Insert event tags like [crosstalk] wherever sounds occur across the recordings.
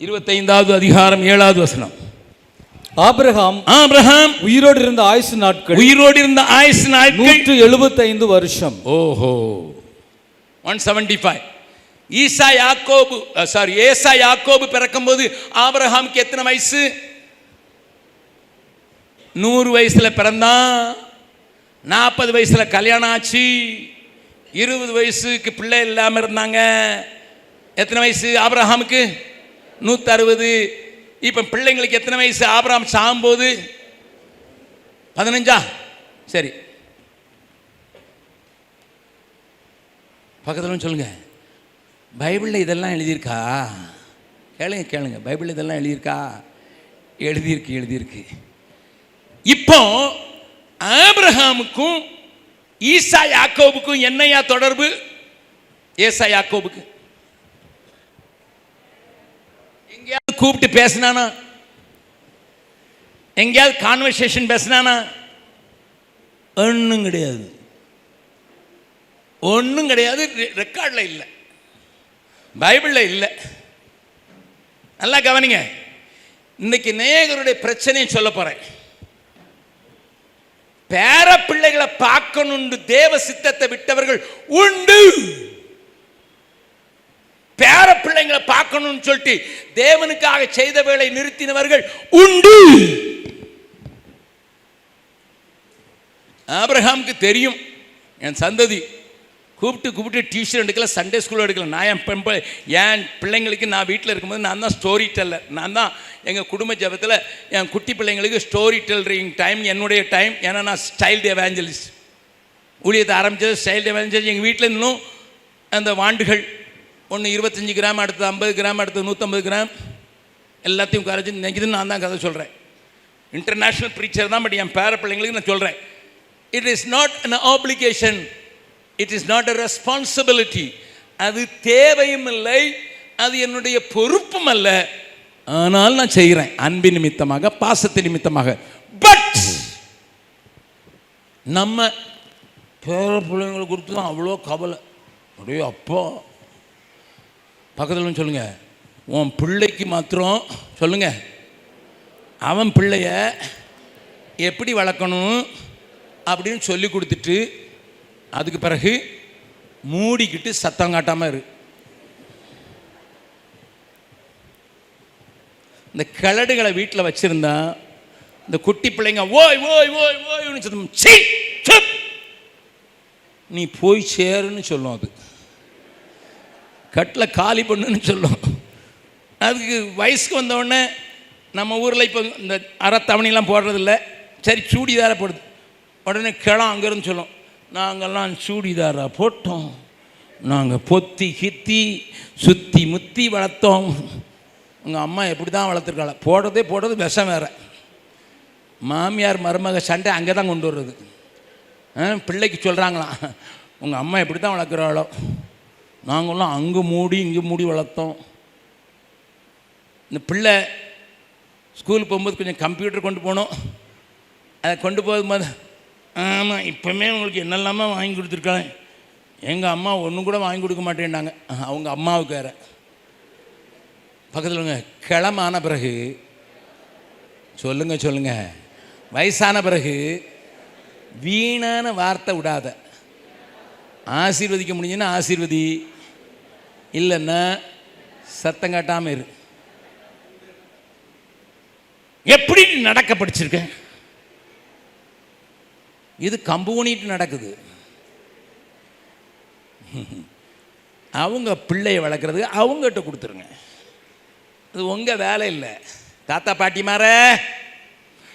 இருபத்தைந்தாவது அதிகாரம் ஏழாவது வசனம். ஆபிரகாம் ஆபிரகாம் உயிரோடு இருந்த ஆயுசு நாட்கள் உயிரோடு இருந்த ஆயுசு நாட்கள். நூற்று எழுபத்தைந்து வருஷம். ஓஹோ. ஒன் செவன்டி ஃபைவ் ஈசா யாக்கோபு சாரி ஏசா யாக்கோபு பிறக்கும்போது ஆபிரகாமுக்கு எத்தனை வயசு? நூறு வயசுல பிறந்தான். நாற்பது வயசுல கல்யாணம் ஆச்சு. இருபது வயசுக்கு பிள்ளை இல்லாமல் இருந்தாங்க. எத்தனை வயசு ஆபிரகாமுக்கு? நூற்றி அறுபது இப்போ பிள்ளைங்களுக்கு எத்தனை வயசு? ஆபராம் சாகும்போது? பதினஞ்சா? சரி. பக்கத்தில் சொல்லுங்க. பைபிளில் இதெல்லாம் எழுதியிருக்கா? கேளுங்க கேளுங்க. பைபிளில் இதெல்லாம் எழுதியிருக்கா? எழுதியிருக்கு எழுதியிருக்கு. இப்போ ஆப்ரஹாமுக்கும் ஈசா யாக்கோபுக்கும் என்னையா தொடர்பு? ஏசா யாக்கோபுக்கு எங்கேயாவது கூப்பிட்டு பேசினானா? எங்கேயாவது கான்வர்சேஷன் பேசினானா? ஒன்றும் கிடையாது. ஒன்றும் கிடையாது ரெக்கார்டில் இல்லை. பைபிளில் இல்லை. நல்லா கவனிங்க. இன்னைக்கு நேயகருடைய பிரச்சனையை சொல்ல போகிறேன் பேர பிள்ளைகளை பார்க்கணுண்டு தேவ சித்தத்தை விட்டவர்கள் உண்டு. பேர பிள்ளைங்களை பார்க்கணும்னு சொல்லிட்டு தேவனுக்காக செய்த வேலை நிறுத்தினவர்கள் உண்டு. ஆபிரகாமுக்கு தெரியும் என் சந்ததி கூப்பிட்டு கூப்பிட்டு டியூஷன் எடுக்கல சண்டே ஸ்கூல் எடுக்கல. நான் என் பெண் என் பிள்ளைங்களுக்கு நான் வீட்டில் இருக்கும்போது நான் தான் ஸ்டோரி டெல்லர் நான் தான் எங்கள் குடும்ப ஜபத்தில் என் குட்டி பிள்ளைங்களுக்கு ஸ்டோரி டெல்லரிங் டைம் என்னுடைய டைம் ஏன்னா நான் ஸ்டைல் எவாஞ்சலிஸ்ட் ஊழியத்தை ஆரம்பித்தது ஸ்டைல் எவாஞ்சலிஸ்ட் எங்கள் வீட்டில் இன்னும் அந்த வாண்டுகள் ஒன்று இருபத்தஞ்சி கிராம் அடுத்தது ஐம்பது கிராம் அடுத்தது நூற்றம்பது கிராம். எல்லாத்தையும் கரைச்சி நினைக்குதுன்னு நான் தான் கதை சொல்கிறேன் இன்டர்நேஷ்னல் ப்ரீச்சர் தான் பட் என் பேர பிள்ளைங்களுக்கு நான் சொல்கிறேன் it is not an application it is not a responsibility அது தேவையும் இல்லை அது என்னுடைய பொறுப்பும் அல்ல. ஆனால் நான் செய்கிறேன் அன்பின் நிமித்தமாக பாசத்து நிமித்தமாக. பட் நம்ம பேர பிள்ளைங்களை குறித்து தான் அவ்வளோ கவலை. அப்படியே அப்பா. பக்கத்தில் சொல்லுங்கள் சொல்லுங்க. உன் பிள்ளைக்கு மாத்திரம் சொல்லுங்க. அவன் பிள்ளைய எப்படி வளர்க்கணும் அப்படின்னு சொல்லி கொடுத்துட்டு அதுக்கு பிறகு மூடிக்கிட்டு சத்தம் காட்டாமல் இரு. இந்த கிழடுகளை வீட்டில் வச்சுருந்தா இந்த குட்டி பிள்ளைங்க ஓய் ஓய் ஓய் ஓய்னு சத்தம் நீ போய் சேருன்னு சொல்லும் அது. கட்டில் காலி பண்ணுன்னு சொல்லும். அதுக்கு வயசுக்கு வந்த நம்ம ஊரில் இப்போ இந்த அறத்தவணிலாம் போடுறதில்ல. சரி சூடிதாரை போடுது. உடனே கிளம் அங்கேருந்து சொல்லும். நாங்கள்லாம் சூடிதாரா போட்டோம். நாங்கள் பொத்தி கித்தி சுற்றி முத்தி வளர்த்தோம். உங்கள் அம்மா எப்படி தான் வளர்த்துருக்காள. போடுறதே போடுறது விஷம் வேற. மாமியார் மருமக சண்டை அங்கே தான் கொண்டு வர்றது. ஆ, பிள்ளைக்கு சொல்கிறாங்களாம் உங்கள் அம்மா எப்படி தான் வளர்க்குறாளோ. நாங்களாம் அங்கே மூடி இங்கே மூடி வளர்த்தோம். இந்த பிள்ளை ஸ்கூல் போகும்போது கொஞ்சம் கம்ப்யூட்டர் கொண்டு போனோம். அதை கொண்டு போகும்போது ஆமாம் இப்போமே உங்களுக்கு என்னெல்லாமா வாங்கி கொடுத்துருக்காங்க. எங்கள் அம்மா ஒன்றும் கூட வாங்கி கொடுக்க மாட்டேன்னாங்க அவங்க அம்மாவுக்கு வேறு. பக்கத்தில் கிளமான பிறகு சொல்லுங்க சொல்லுங்கள் வயசான பிறகு வீணான வார்த்தை விடாத. ஆசீர்வதிக்க முடிஞ்சுன்னா ஆசீர்வதி. இல்லைன்னா சத்தம் காட்டாமல் இரு. எப்படி நடக்க படிச்சிருக்க? இது கம்பு ஊனிட்டு நடக்குது. அவங்க பிள்ளையை வளர்க்குறது அவங்ககிட்ட கொடுத்துருங்க. அது உங்கள் வேலை இல்லை. தாத்தா பாட்டிமார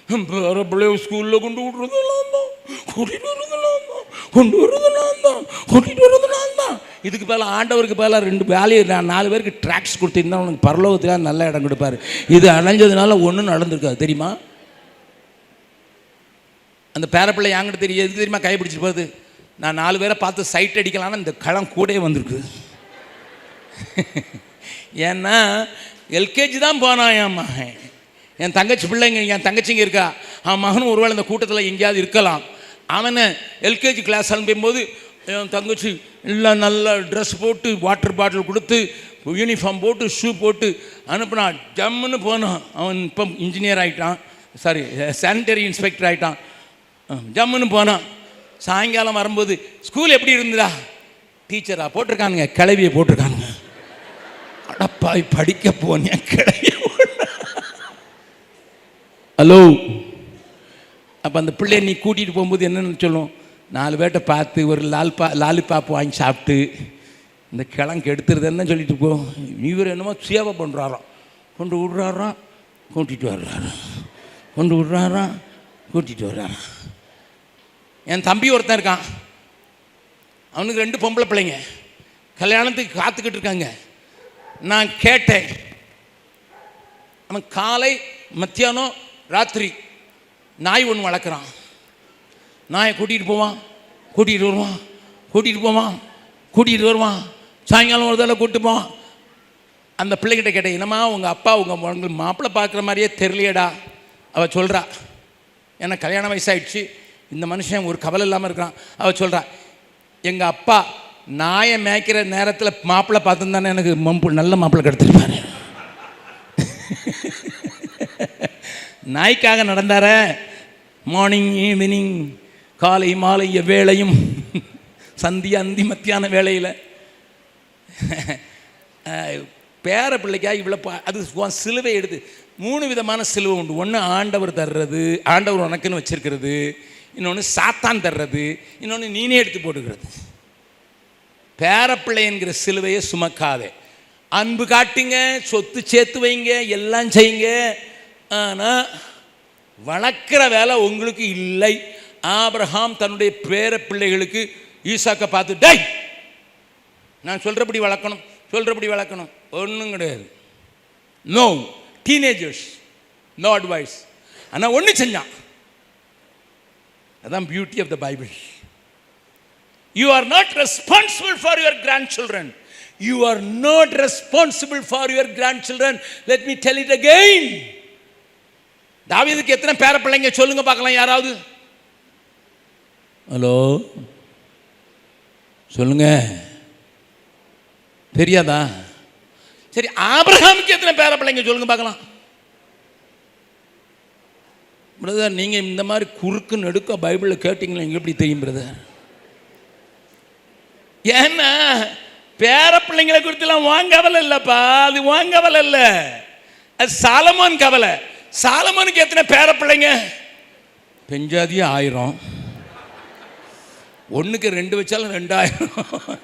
வேற பிள்ளைய ஸ்கூலில் கொண்டு விட்றது தான் கூட்டிகிட்டு தான் கொண்டு வர்றது வரும் தான் கூட்டிகிட்டு நான் தான். இதுக்கு மேலே ஆண்டவருக்கு மேலே ரெண்டு வேலையை நான் நாலு பேருக்கு ட்ராக்ஸ் கொடுத்திருந்தா உனக்கு பரலோகத்தில் நல்ல இடம் கொடுப்பாரு. இது அணைஞ்சதுனால ஒன்றும் நடந்திருக்காது தெரியுமா? அந்த பேரப்பிள்ளை யாங்கிட்ட தெரியும் எதுக்கு தெரியுமா கை போகுது நான் நாலு பேரை பார்த்து சைட் அடிக்கலாம்னு இந்த களம் கூட வந்திருக்கு. [laughs] ஏன்னா எல்கேஜி தான் போனான் என் மகன். என் தங்கச்சி பிள்ளைங்க என் தங்கச்சிங்க இருக்கா? அவன் மகனும் ஒருவேளை இந்த கூட்டத்தில் எங்கேயாவது இருக்கலாம். அவனை எல்கேஜி கிளாஸ் அனுப்பும்போது என் தங்கச்சி எல்லாம் நல்ல ட்ரெஸ் போட்டு வாட்டர் பாட்டில் கொடுத்து யூனிஃபார்ம் போட்டு ஷூ போட்டு அனுப்புனான் ஜம்முன்னு போனான். அவன் இப்போ இன்ஜினியர் ஆகிட்டான் சாரி சானிட்டரி இன்ஸ்பெக்டர் ஆகிட்டான் ஜம்முன்னு போனான். சாயங்காலம் வரும்போது ஸ்கூல் எப்படி இருந்ததா? டீச்சரா போட்டிருக்கானுங்க கிளவியை போட்டிருக்கானுங்க. அடப்பாய் படிக்க போனேன் கிளவிய ஹலோ அப்போ அந்த பிள்ளைய நீ கூட்டிகிட்டு போகும்போது என்னென்னு சொல்லும்? நாலு பேர்கிட்ட பார்த்து ஒரு லால்பா லாலிபாப் வாங்கி சாப்பிட்டு இந்த கிழங்கு எடுத்துருதுன்னு சொல்லிட்டு போ. இவர் என்னமோ சேவை பண்ணுறாராம் கொண்டு விட்றாராம் கூட்டிகிட்டு வர்றாராம் கொண்டு விட்றாராம் கூட்டிகிட்டு வர்றாராம் என் தம்பி ஒருத்தன் இருக்கான். அவனுக்கு ரெண்டு பொம்பளை பிள்ளைங்க. கல்யாணத்துக்கு காத்துக்கிட்டு இருக்காங்க. நான் கேட்டேன். அவன் காலை மத்தியானம் ராத்திரி நாய் ஒன்று வளர்க்குறான். நாயை கூட்டிகிட்டு போவான் கூட்டிகிட்டு வருவான் கூட்டிகிட்டு போவான் கூட்டிகிட்டு வருவான். சாயங்காலம் ஒரு தடவை கூப்பிட்டு போவான். அந்த பிள்ளைகிட்ட கேட்ட என்னம்மா உங்கள் அப்பா உங்கள் உங்கள் மாப்பிள்ளை பார்க்குற மாதிரியே தெரியலையடா. அவள் சொல்கிறா எனக்கு கல்யாண வயசாகிடுச்சு இந்த மனுஷன் ஒரு கவலை இல்லாமல் இருக்கிறான். அவள் சொல்கிறா எங்கள் அப்பா நாயை மேய்க்கிற நேரத்தில் மாப்பிள்ளை பார்த்துருந்தானே எனக்கு மம்பு நல்ல மாப்பிள்ளை கெடுத்துருப்பாரு. [laughs] நாய்க்காக நடந்தார மார்னிங் ஈவினிங் காலை மாலை எவ்வேளையும் சந்தி அந்தி மத்தியான வேலையில் பேர பிள்ளைக்காக இவ்வளோ அது சிலுவை எடுத்து மூணு விதமான சிலுவை உண்டு. ஒன்று ஆண்டவர் தர்றது ஆண்டவர் உனக்குன்னு வச்சிருக்கிறது. இன்னொன்று சாத்தான் தர்றது. இன்னொன்று நீனே எடுத்து போட்டுக்கிறது. பேரப்பிள்ளை என்கிற சிலுவையை சுமக்காதே. அன்பு காட்டுங்க சொத்து சேர்த்து வைங்க எல்லாம் செய்யுங்க. ஆனால் வளர்க்குற வேலை உங்களுக்கு இல்லை. ஆபிரஹாம் தன்னுடைய பேர பிள்ளைகளுக்கு ஈசாக்கை பார்த்து டை நான் சொல்கிறபடி வளர்க்கணும் சொல்கிறபடி வளர்க்கணும். ஒன்றும் கிடையாது. நோ டீனேஜர்ஸ் நோ அட்வைஸ் ஆனால் ஒன்று செஞ்சான். அதான் beauty of the Bible you are not responsible for your grand children you are not responsible for your grand children let me tell it again தாவீதுக்கு எத்தனை பேர பிள்ளைங்க சொல்லுங்க பார்க்கலாம் யாராவது? ஹலோ? சொல்லுங்க. தெரியாதா? சரி ஆபிரகாமுக்கு எத்தனை பேர பிள்ளைங்க சொல்லுங்க பார்க்கலாம். பிரதர் நீங்கள் இந்த மாதிரி குறுக்கு நடுக்க பைபிளில் கேட்டிங்களா? எங்கே எப்படி தெரியும் பிரதர்? ஏன்னா பேர பிள்ளைங்களை குறித்துலாம் வாங்க கவலை இல்லைப்பா. அது வாங்க கவலை இல்லை. அது சாலமான் கவலை. சாலமானுக்கு எத்தனை பேர பிள்ளைங்க? பெஞ்சாதியே ஆயிரம். ஒன்றுக்கு ரெண்டு வச்சாலும் ரெண்டாயிரம்.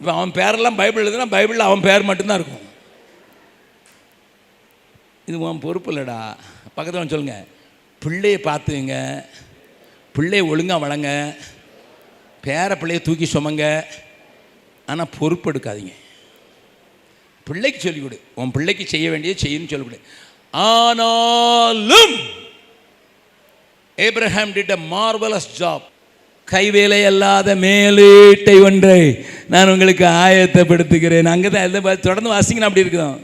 இப்போ அவன் பேரெல்லாம் பைபிள் எழுதுனா பைபிளில் அவன் பேர் மட்டும்தான் இருக்கும். இது உன் பொறுப்பு இல்லைடா. பக்கத்தில் சொல்லுங்க. பிள்ளையை பார்த்துங்க பிள்ளையை ஒழுங்காக வளங்க. பேர பிள்ளையை தூக்கி சுமங்க. ஆனால் பொறுப்பு எடுக்காதீங்க. பிள்ளைக்கு சொல்லிக் கொடு. உன் பிள்ளைக்கு செய்ய வேண்டியது செய்யணும்னு சொல்லிக் கொடு. ஆனாலும் Abraham did a marvellous job கைவேலை அல்லாத மேலீட்டை ஒன்றை நான் உங்களுக்கு ஆயத்தப்படுத்துகிறேன். அங்கே தான் தொடர்ந்து வாசிங்கன்னா அப்படி இருக்குதான்.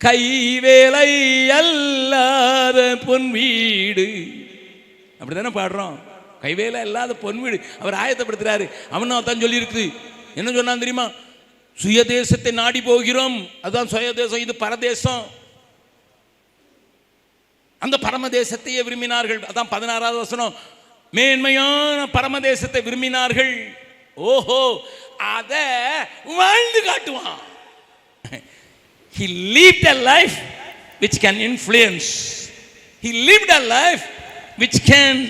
கைவேலை அல்லாத பொன் வீடு. அப்படி தானே பாடுறோம். கைவேலை அல்லாத பொன் வீடு. அவர் ஆயத்தப்படுத்துறாரு. அவனும் தான் சொல்லியிருக்குது என்ன சொன்னான் தெரியுமா? சுயதேசத்தை நாடி போகிறோம். அதுதான் சுயதேசம் இது பரதேசம். அந்த பரமதேசத்தையே விரும்பினார்கள். அதான் பதினாறாவது வசனம். மேன்மையான பரமதேசத்தை விரும்பினார்கள். ஓஹோ அத வாழ்ந்து காட்டுவான். He lead a life which can influence he he a life which can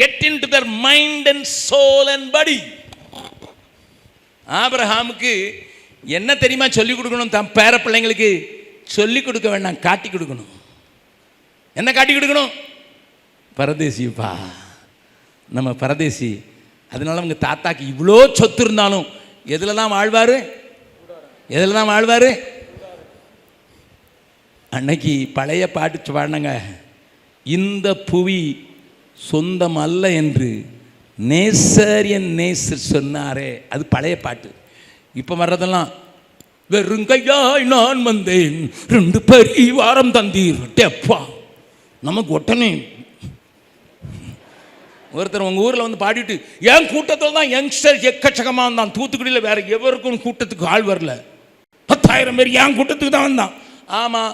get in to the mind and soul and படி ஆபிரஹாமுக்கு என்ன தெரியுமா சொல்லிக் கொடுக்கணும்? தன் பேர பிள்ளைங்களுக்கு சொல்லிக் கொடுக்க வேண்டாம் காட்டி கொடுக்கணும். என்ன காட்டி கொடுக்கணும்? பரதேசிப்பா நம்ம பரதேசி அதனால அவங்க தாத்தாக்கு இவ்வளோ சொத்து இருந்தாலும் எதில் தான் வாழ்வார்? எதில் தான் வாழ்வார்? அன்னைக்கு பழைய பாட்டு பாடினங்க இந்த புவி சொந்தம் அல்ல என்று நேசர் என் நேசர் சொன்னாரே. அது பழைய பாட்டு. இப்போ வர்றதெல்லாம் வெறுங்கையாய் நான் வந்தேன் ரெண்டு பரிவாரம் தந்தீர் டெப்பா. நமக்கு உடனே ஒருத்தர் உங்கள் ஊரில் வந்து பாடிட்டு என் கூட்டத்தில் தான் யங்ஸ்டர் எக்கச்சக்கமாக இருந்தான் தூத்துக்குடியில் வேற எவருக்கும் கூட்டத்துக்கு ஆள் வரல. பத்தாயிரம் பேர் என் கூட்டத்துக்கு தான் வந்தான். ஆமாம்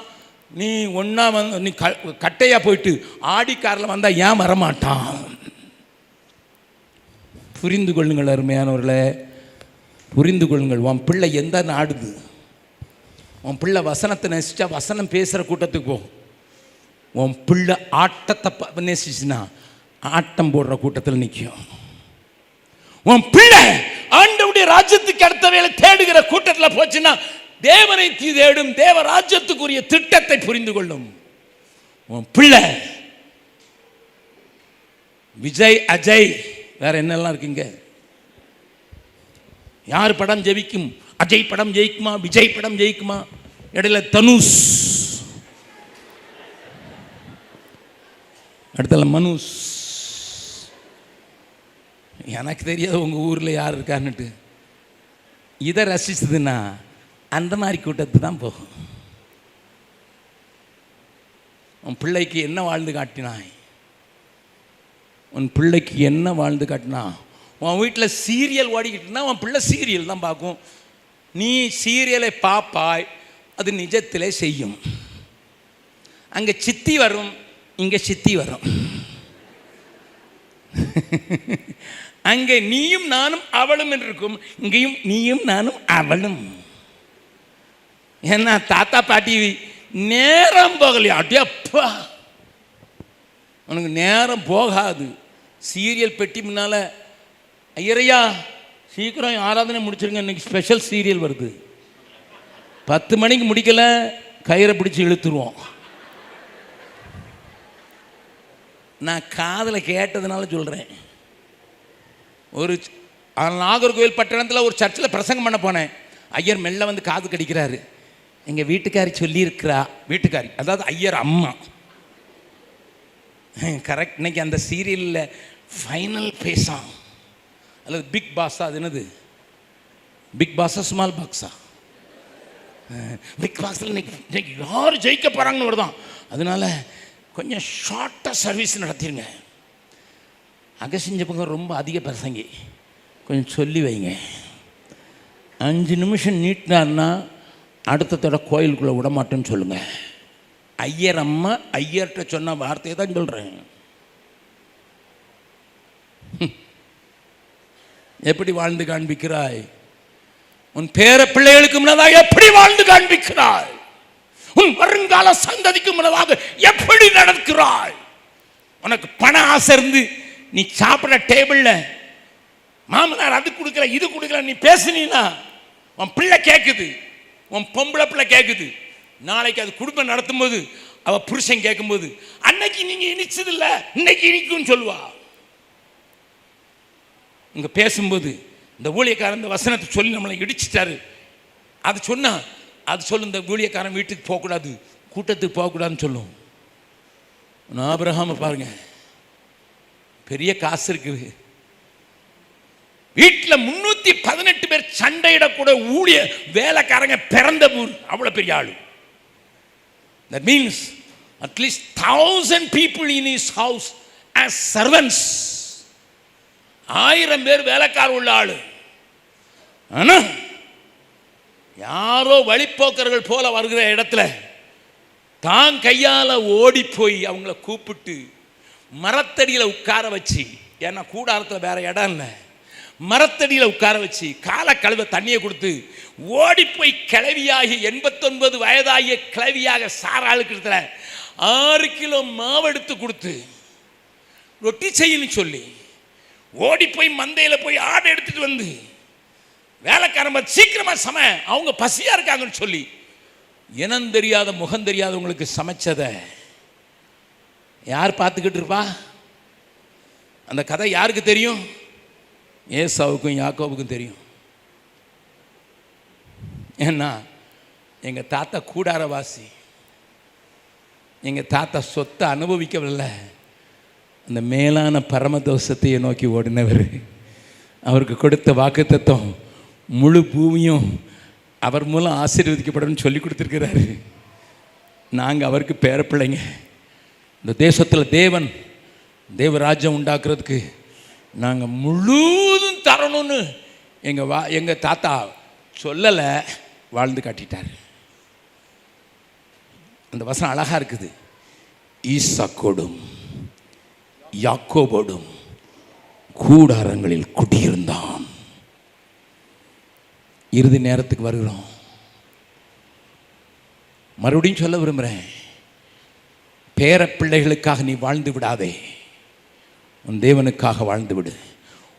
நீ ஒன்றா வந்து நீ க கட்டையாக போயிட்டு ஆடிக்காரில் வந்தால் ஏன் வரமாட்டான்? புரிந்து கொள்ளுங்கள் அருமையானவர்களே. புரிந்து கொள்ளுங்கள். உன் பிள்ளை எந்த நாடுது? உன் பிள்ளை வசனத்தை நெசிச்சா வசனம் பேசுகிற கூட்டத்துக்கு போகும் உன் பிள்ளை ஆட்டத்தை ப- நேசிச்சுன்னா ஆட்டம் போடுற கூட்டத்தில் நிற்கும் உன் பிள்ளை ஆண்டவுடைய ராஜ்யத்துக்கு அடுத்த வேலை தேடுகிற கூட்டத்தில் போச்சுன்னா தேவனை தீ- தேடும் தேவ ராஜ்யத்துக்குரிய திட்டத்தை புரிந்து கொள்ளும். உன் பிள்ளை விஜய் அஜய் வேற என்னெல்லாம் இருக்குங்க? யார் படம் ஜெயிக்கும்? அஜய் படம் ஜெயிக்குமா? விஜய் படம் ஜெயிக்குமா? இடையில தனுஷ். அடுத்தல மனுஷ். எனக்கு தெரியாது உங்கள் ஊரில் யார் இருக்கான்னுட்டு. இதை ரசிச்சதுன்னா அந்த மாதிரி கூட்டத்து தான் போகும். உன் பிள்ளைக்கு என்ன வாழ்ந்து காட்டினாய்? உன் பிள்ளைக்கு என்ன வாழ்ந்து காட்டினா? உன் வீட்டில் சீரியல் ஓடிக்கிட்டுனா உன் பிள்ளை சீரியல் தான் பார்க்கும். நீ சீரியலை பார்ப்பாய் அது நிஜத்திலே செய்யும். அங்கே சித்தி வரும் இங்கே சித்தி வரும். அங்கே நீயும் நானும் அவளும் என்று இருக்கும் இங்கேயும் நீயும் நானும் அவளும். ஏன்னா தாத்தா பாட்டி நேரம் போகலையா? அப்படியே அப்பா. உனக்கு நேரம் போகாது. சீரியல் பெட்டி முன்னால் ஐயரையா சீக்கிரம் ஆராதனை முடிச்சிருங்க. இன்னைக்கு ஸ்பெஷல் சீரியல் வருது. பத்து மணிக்கு முடிக்கல கயிறை பிடிச்சி இழுத்துருவோம். நான் காதில் கேட்டதுனால சொல்கிறேன் ஒரு நாகர்கோவில் பட்டணத்தில் ஒரு சர்ச்சில் பிரசங்கம் பண்ண போனேன். ஐயர் மெல்ல வந்து காது கடிக்கிறாரு. எங்கள் வீட்டுக்காரி சொல்லியிருக்கிறா வீட்டுக்காரி அதாவது ஐயர் அம்மா. கரெக்ட் இன்னைக்கு அந்த சீரியலில் ஃபைனல் பேசாம். அல்லது பிக் பாஸா அது என்னது? பிக் பாஸா ஸ்மால் பாக்ஸா பிக் பாக்ஸில் இன்னைக்கு இன்னைக்கு யார் ஜெயிக்க போகிறாங்கன்னு வருதான் அதனால கொஞ்சம் ஷார்ட்டாக சர்வீஸ் நடத்திடுங்க அகசிஞ்ச பக்கம் ரொம்ப அதிக பிரசங்கி. கொஞ்சம் சொல்லி வைங்க. அஞ்சு நிமிஷம் நீட்டினார்னா அடுத்த தடவை கோயிலுக்குள்ளே விட மாட்டேன்னு சொல்லுங்கள் ஐயர் அம்மா ஐயர்கிட்ட சொன்ன வார்த்தையை தான் சொல்கிறேன் [laughs] எப்படி வாழ்ந்து காண்பிக்கிறாய்? உன் பேர பிள்ளைகளுக்கு முன்னதாக எப்படி வாழ்ந்து காண்பிக்கிறாய்? உன் வருங்கால சந்ததிக்கு முன்னதாக எப்படி நடக்கிறாய்? உனக்கு பண ஆசை இருந்து நீ சாப்பிட்ற டேபிளில் மாமனார் அது கொடுக்கல இது கொடுக்கல நீ பேசுனீன்னா உன் பிள்ளை கேட்குது உன் பொம்பளை பிள்ளை கேட்குது நாளைக்கு அது குடும்பம் நடத்தும்போது அவ புருஷன் கேட்கும்போது அன்னைக்கு நீங்க இனிச்சது இன்னைக்கு இனிக்கும்னு சொல்லுவா. இங்க பேசும்போது இந்த ஊழியக்காரன் இந்த வசனத்தை சொல்லி நம்மளை இடிச்சிட்டாரு. அது சொன்னா அது சொல்லும் இந்த ஊழியக்காரன் வீட்டுக்கு போகக்கூடாது கூட்டத்துக்கு போகக்கூடாதுன்னு சொல்லும். நான் ஆபிரகாம பாருங்க பெரிய காசு இருக்குது வீட்டில் முன்னூற்றி பதினெட்டு பேர் சண்டையிடக்கூட ஊழிய வேலைக்காரங்க பிறந்த ஊர் அவ்வளோ பெரிய ஆள். That means at least thousand people in is house as servants ஆயிரம் பேர் வேலைக்கார உள்ள ஆள். ஆனா யாரோ வழிப்போக்கர்கள் போல வருகிற இடத்துல தான் கையால் ஓடி போய் அவங்கள கூப்பிட்டு மரத்தடியில் உட்கார வச்சு ஏன்னா கூடாரத்தில் வேற இடம் இல்லை மரத்தடியில் உட்கார வச்சு காலை கழுவ தண்ணியை கொடுத்து ஓடி போய் கிளவியாகி எண்பத்தொன்பது வயதாகிய கிளவியாக சாராளுக்கு இடத்துல ஆறு கிலோ மாவு எடுத்து கொடுத்து ரொட்டி செய்யுன்னு சொல்லி ஓடி போய் மந்தையில் போய் ஆடை எடுத்துட்டு வந்து வேலைக்காரம்ப சீக்கிரமா சம அவங்க பசியா இருக்காங்கன்னு சொல்லி. இனம் தெரியாத முகம் தெரியாதவங்களுக்கு சமைச்சதை யார் பார்த்துக்கிட்டு இருப்பா? அந்த கதை யாருக்கு தெரியும்? ஏசாவுக்கும் யாக்கோவுக்கும் தெரியும். ஏன்னா எங்கள் தாத்தா கூடாரவாசி. எங்கள் தாத்தா சொத்தை அனுபவிக்கவில்லை. அந்த மேலான பரமதோஷத்தையே நோக்கி ஓடினவர். அவருக்கு கொடுத்த வாக்குத்தத்தம் முழு பூமியும் அவர் மூலம் ஆசீர்வதிக்கப்படணும்னு சொல்லி கொடுத்துருக்கிறாரு. நாங்கள் அவருக்கு பேரப்பிள்ளைங்க இந்த தேசத்தில் தேவன் தேவராஜ்யம் உண்டாக்குறதுக்கு நாங்கள் முழுதும் தரணும்னு எங்கள் வா எங்கள் தாத்தா சொல்லலை வாழ்ந்து காட்டிட்டார். அந்த வசனம் அழகாக இருக்குது. ஈசாக்கோடும் யாக்கோபோடும் கூடாரங்களில் குடியிருந்தான். இறுதி நேரத்துக்கு வருகிறோம். மறுபடியும் சொல்ல விரும்புகிறேன். பேர பிள்ளைகளுக்காக நீ வாழ்ந்து விடாதே. உன் தேவனுக்காக வாழ்ந்து விடு.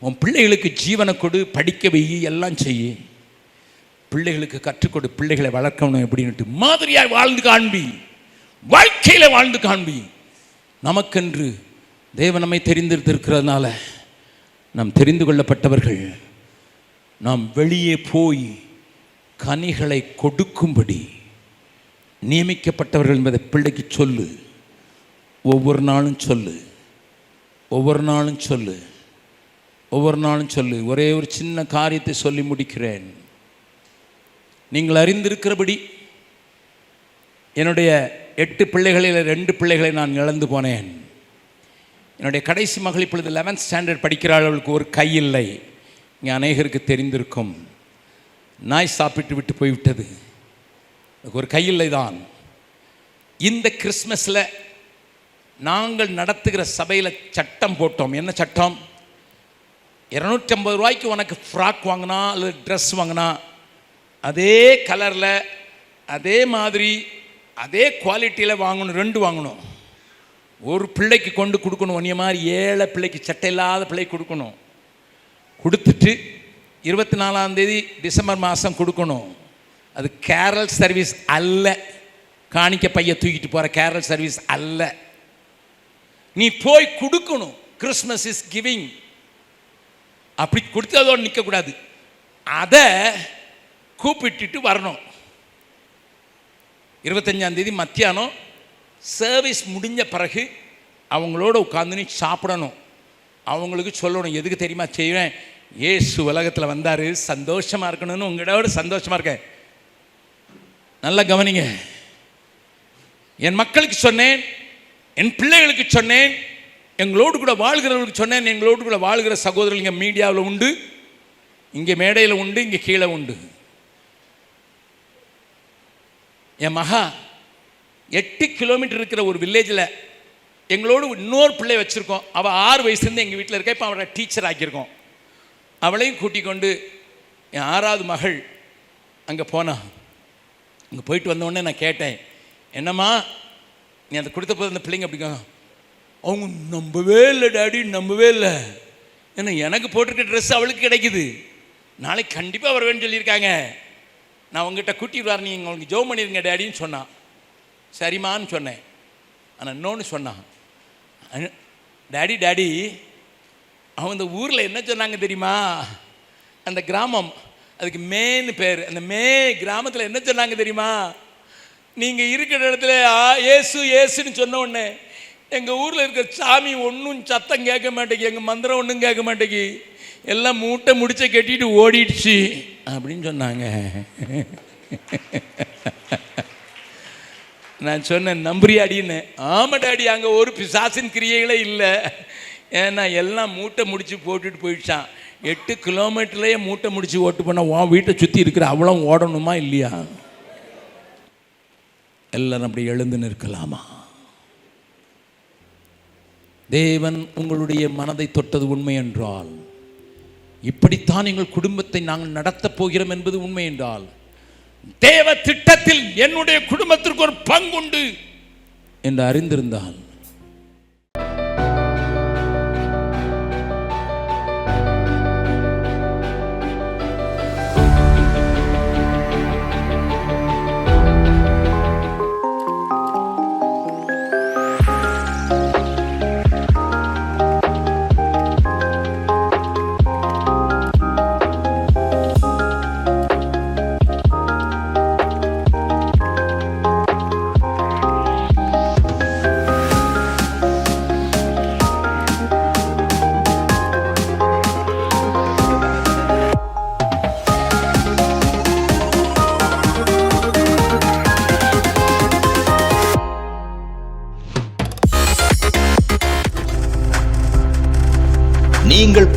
உன் பிள்ளைகளுக்கு ஜீவனை கொடு படிக்க வை எல்லாம் செய்யு. பிள்ளைகளுக்கு கற்றுக்கொடு பிள்ளைகளை வளர்க்கணும் எப்படின்ட்டு மாதிரியாக வாழ்ந்து காண்பி. வாழ்க்கையில் வாழ்ந்து காண்பி. நமக்கென்று தேவன் நம்மை தெரிந்திருக்கிறதுனால நாம் தெரிந்து கொள்ளப்பட்டவர்கள். நாம் வெளியே போய் கனிகளை கொடுக்கும்படி நியமிக்கப்பட்டவர்கள் என்பதை பிள்ளைக்கு சொல்லு. ஒவ்வொரு நாளும் சொல்லு. ஒவ்வொரு நாளும் சொல்லு. ஒவ்வொரு நாளும் சொல்லு. ஒரே ஒரு சின்ன காரியத்தை சொல்லி முடிக்கிறேன். நீங்கள் அறிந்திருக்கிறபடி என்னுடைய எட்டு பிள்ளைகளில் ரெண்டு பிள்ளைகளை நான் இழந்து போனேன். என்னுடைய கடைசி மகள் இப்பொழுது லெவன்த் ஸ்டாண்டர்ட் படிக்கிறாள். அவளுக்கு ஒரு கை இல்லை. இங்கே அநேகருக்கு தெரிந்திருக்கும். நாய் சாப்பிட்டு விட்டு போய்விட்டது. ஒரு கையில்லை தான் இந்த கிறிஸ்மஸில் நாங்கள் நடத்துகிற சபையில் சட்டம் போட்டோம். என்ன சட்டம்? இரநூற்றி ஐம்பது ரூபாய்க்கு உனக்கு ஃப்ராக் வாங்கினா அல்லது ட்ரெஸ் வாங்கினா அதே கலரில் அதே மாதிரி அதே குவாலிட்டியில் வாங்கணும் ரெண்டு வாங்கணும். ஒரு பிள்ளைக்கு கொண்டு கொடுக்கணும் ஒன்றிய மாதிரி ஏழை பிள்ளைக்கு சட்டை இல்லாத பிள்ளைக்கு கொடுக்கணும். கொடுத்துட்டு இருபத்தி நாலாந்தேதி டிசம்பர் மாதம் கொடுக்கணும். அது கேரல் சர்வீஸ் அல்ல. காணிக்க பைய தூக்கிட்டு போகிற கேரல் சர்வீஸ் அல்ல. நீ போய் கொடுக்கணும். கிறிஸ்மஸ் இஸ் கிவிங் அப்படி கொடுத்ததோடு நிற்கக்கூடாது. அதை கூப்பிட்டுட்டு வரணும். இருபத்தஞ்சாந்தேதி மத்தியானம் சர்வீஸ் முடிஞ்ச பிறகு அவங்களோட உட்காந்து நீ சாப்பிடணும். அவங்களுக்கு சொல்லணும் எதுக்கு தெரியுமா செய்வேன்? ஏசு உலகத்தில் வந்தார். சந்தோஷமாக இருக்கணும்னு உங்களோட சந்தோஷமாக இருக்கேன். நல்லா கவனிங்க. என் மக்களுக்கு சொன்னேன் என் பிள்ளைகளுக்கு சொன்னேன் எங்களோடு கூட வாழ்கிறவர்களுக்கு சொன்னேன் எங்களோடு கூட வாழ்கிற சகோதரர்கள் இங்கே மீடியாவில் உண்டு இங்கே மேடையில் உண்டு இங்கே கீழே உண்டு. என் மகா எட்டு கிலோமீட்டர் இருக்கிற ஒரு வில்லேஜில் எங்களோடு இன்னொரு பிள்ளை வச்சுருக்கோம். அவள் ஆறு வயசுலேருந்து எங்கள் வீட்டில் இருக்க இப்போ அவரை டீச்சர் ஆக்கியிருக்கோம். அவளையும் கூட்டிக் கொண்டு என் ஆறாவது மகள் அங்கே போனா. அங்கே போயிட்டு வந்தோடனே நான் கேட்டேன் என்னம்மா நீ அந்த கொடுத்த போது அந்த பிள்ளைங்க அப்படிங்க அவங்க நம்பவே இல்லை டாடி நம்பவே இல்லை. ஏன்னா எனக்கு போட்டிருக்க ட்ரெஸ் அவளுக்கு கிடைக்குது. நாளைக்கு கண்டிப்பாக வருவேன்னு சொல்லியிருக்காங்க. நான் உங்ககிட்ட கூட்டிட்டு வரேன் நீங்கள் உங்களுக்கு ஜோம் பண்ணிடுங்க டேடின்னு சொன்னான். சரிம்மான்னு சொன்னேன். ஆனால் இன்னொன்று சொன்னான். டேடி டாடி டாடி அவன் இந்த ஊரில் என்ன சொன்னாங்க தெரியுமா? அந்த கிராமம் அதுக்கு மேன்னு பேர். அந்த மே கிராமத்தில் என்ன சொன்னாங்க தெரியுமா? நீங்கள் இருக்கிற இடத்துல ஆ ஏசு ஏசுன்னு சொன்ன உடனே எங்கள் ஊரில் இருக்கிற சாமி ஒன்றும் சத்தம் கேட்க மாட்டேங்கி எங்கள் மந்திரம் ஒன்றும் கேட்க மாட்டேங்கி எல்லாம் மூட்டை முடிச்ச கட்டிட்டு ஓடிடுச்சு அப்படின்னு சொன்னாங்க. நான் சொன்னேன் நம்புறியாடின்னு ஆமா அங்கே ஒரு பிசாசின் கிரியைகளே இல்லை. ஏன்னா எல்லாம் மூட்டை முடித்து போட்டுட்டு போயிடுச்சான். எட்டு கிலோமீட்டர்லேயே மூட்டை முடித்து ஓட்டு பண்ண உன் வீட்டை சுற்றி இருக்கிற அவ்வளோ ஓடணுமா இல்லையா? எல்லாரும் அப்படி எழுந்து நிற்கலாமா? தேவன் உங்களுடைய மனதை தொட்டது உண்மை என்றால் இப்படித்தான் எங்கள் குடும்பத்தை நாங்கள் நடத்தப் போகிறோம் என்பது உண்மை என்றால் தேவ திட்டத்தில் என்னுடைய குடும்பத்திற்கு ஒரு பங்குண்டு என்று அறிந்திருந்தால்